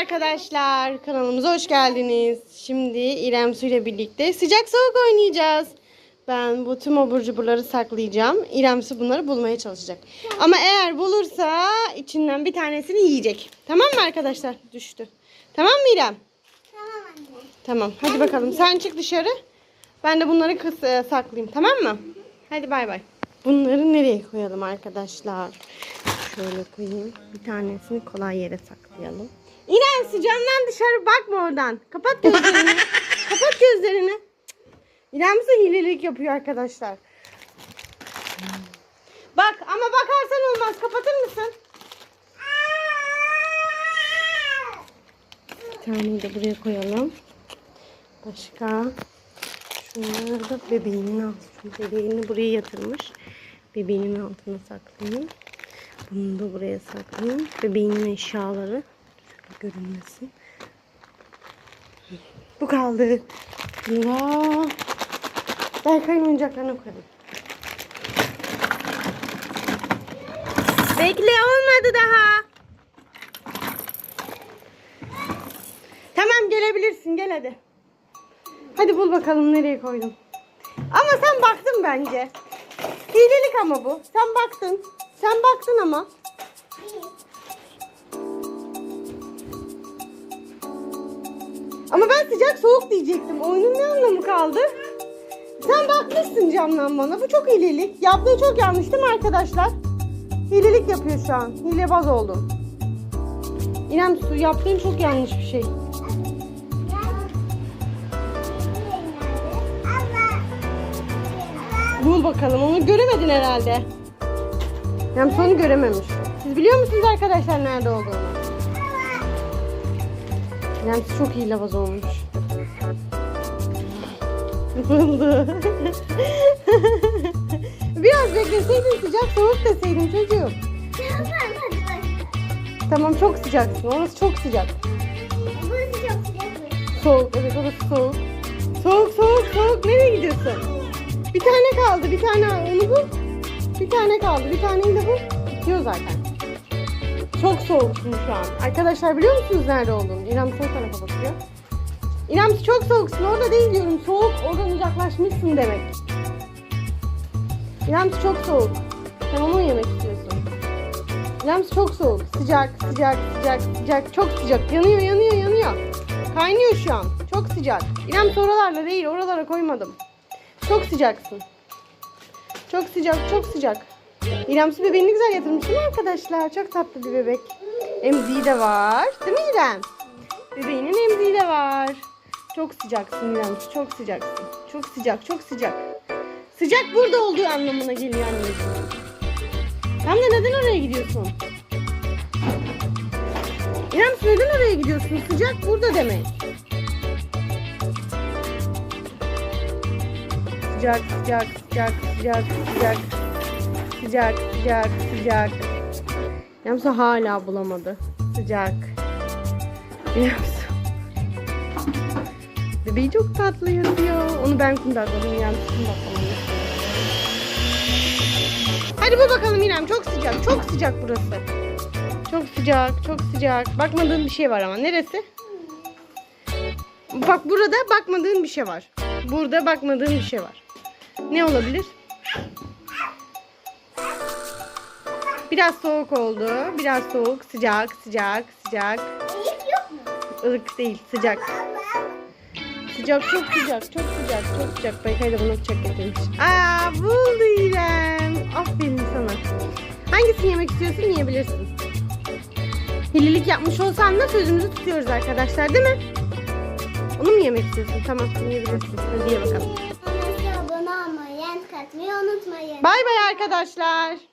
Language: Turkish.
arkadaşlar. Kanalımıza hoş geldiniz. Şimdi İrem Su ile birlikte sıcak soğuk oynayacağız. Ben bu tüm abur cuburları saklayacağım. İrem Su bunları bulmaya çalışacak. Ama eğer bulursa içinden bir tanesini yiyecek. Tamam mı arkadaşlar? Düştü. Tamam mı İrem? Tamam anne. Tamam. Hadi bakalım. Sen çık dışarı. Ben de bunları kıs e, saklayayım. Tamam mı? Hadi bay bay. Bunları nereye koyalım arkadaşlar? Şöyle koyayım. Bir tanesini kolay yere saklayalım. İrem camdan dışarı bakma oradan. Kapat gözlerini. Kapat gözlerini. İrem ise hilelik yapıyor arkadaşlar. Bak ama bakarsan olmaz. Kapatır mısın? Bir taneyi de buraya koyalım. Başka. Şunları da bebeğinin altına. Bebeğini buraya yatırmış. Bebeğinin altına saklayayım. Bunu da buraya saklayayım. Bebeğinin eşyaları. Görünmesin. Bu kaldı. Bunda Berkay'ın oyuncaklarını koyalım. Bekle olmadı daha. Tamam gelebilirsin gel hadi. Hadi bul bakalım nereye koydum. Ama sen baktın bence. Hilelik ama bu. Sen baktın. Sen baktın ama. Ama ben sıcak soğuk diyecektim. Oyunun ne anlamı kaldı? Sen bakmışsın camdan bana. Bu çok hilelik. Yaptığı çok yanlış değil mi arkadaşlar? Hilelik yapıyor şu an. Hilebaz oldun. İrem su yaptığın çok yanlış bir şey. Bul bakalım. Onu göremedin herhalde. Yani sonu görememiş. Siz biliyor musunuz arkadaşlar nerede olduğunu? Yani çok iyi lavaz olmuş. Buldu. Biraz bekleseydin sıcak soğuk deseydin çocuğum. Tamam çok sıcaksın. Orası çok sıcak. Soğuk. Evet orası soğuk. Soğuk soğuk soğuk. Nereye gidiyorsun? Bir tane kaldı. Bir tane onu bul. Bir tane kaldı. Bir taneyi de bul. Bitiyor zaten. Çok soğuksun şu an. Arkadaşlar biliyor musunuz nerede olduğunu? İrem sol tarafa bakıyor. İrem çok soğuksun. Orada değil diyorum. Soğuk. Oradan uzaklaşmışsın demek. İrem çok soğuk. Sen onu yemek istiyorsun? İrem çok soğuk. Sıcak, sıcak, sıcak, sıcak. Çok sıcak. Yanıyor, yanıyor, yanıyor. Kaynıyor şu an. Çok sıcak. İrem oralarla değil. Oralara koymadım. Çok sıcaksın. Çok sıcak, çok sıcak. İrem su bebeğini güzel yatırmış değil mi arkadaşlar? Çok tatlı bir bebek. Emziği de var. Değil mi İrem? Bebeğinin emziği de var. Çok sıcaksın İrem çok sıcaksın. Çok sıcak, çok sıcak. Sıcak burada olduğu anlamına geliyor anneciğim. Tam da neden oraya gidiyorsun? İrem su neden oraya gidiyorsun? Sıcak burada demek. Sıcak, sıcak, sıcak, sıcak, sıcak. Sıcak, sıcak, sıcak. Yamsa hala bulamadı. Sıcak. Yamsa. Bebeği çok tatlı yazıyor. Onu ben kundakladım. Yamsa kundakladım. Hadi bu bakalım İrem. Çok sıcak. Çok sıcak burası. Çok sıcak. Çok sıcak. Bakmadığın bir şey var ama. Neresi? Bak burada bakmadığın bir şey var. Burada bakmadığın bir şey var. Ne olabilir? Biraz soğuk oldu. Biraz soğuk. Sıcak, sıcak, sıcak. Ilık değil, sıcak. Sıcak, çok sıcak, çok sıcak, çok sıcak. Berkay da bana uçak getirmiş. Aa, buldu İrem. Aferin sana. Hangisini yemek istiyorsun yiyebilirsin. Hililik yapmış olsan da sözümüzü tutuyoruz arkadaşlar değil mi? Onu mu yemek istiyorsun? Tamam yiyebilirsin. Hadi ye bakalım. Abone olmayı, like atmayı unutmayın. Bay bay arkadaşlar.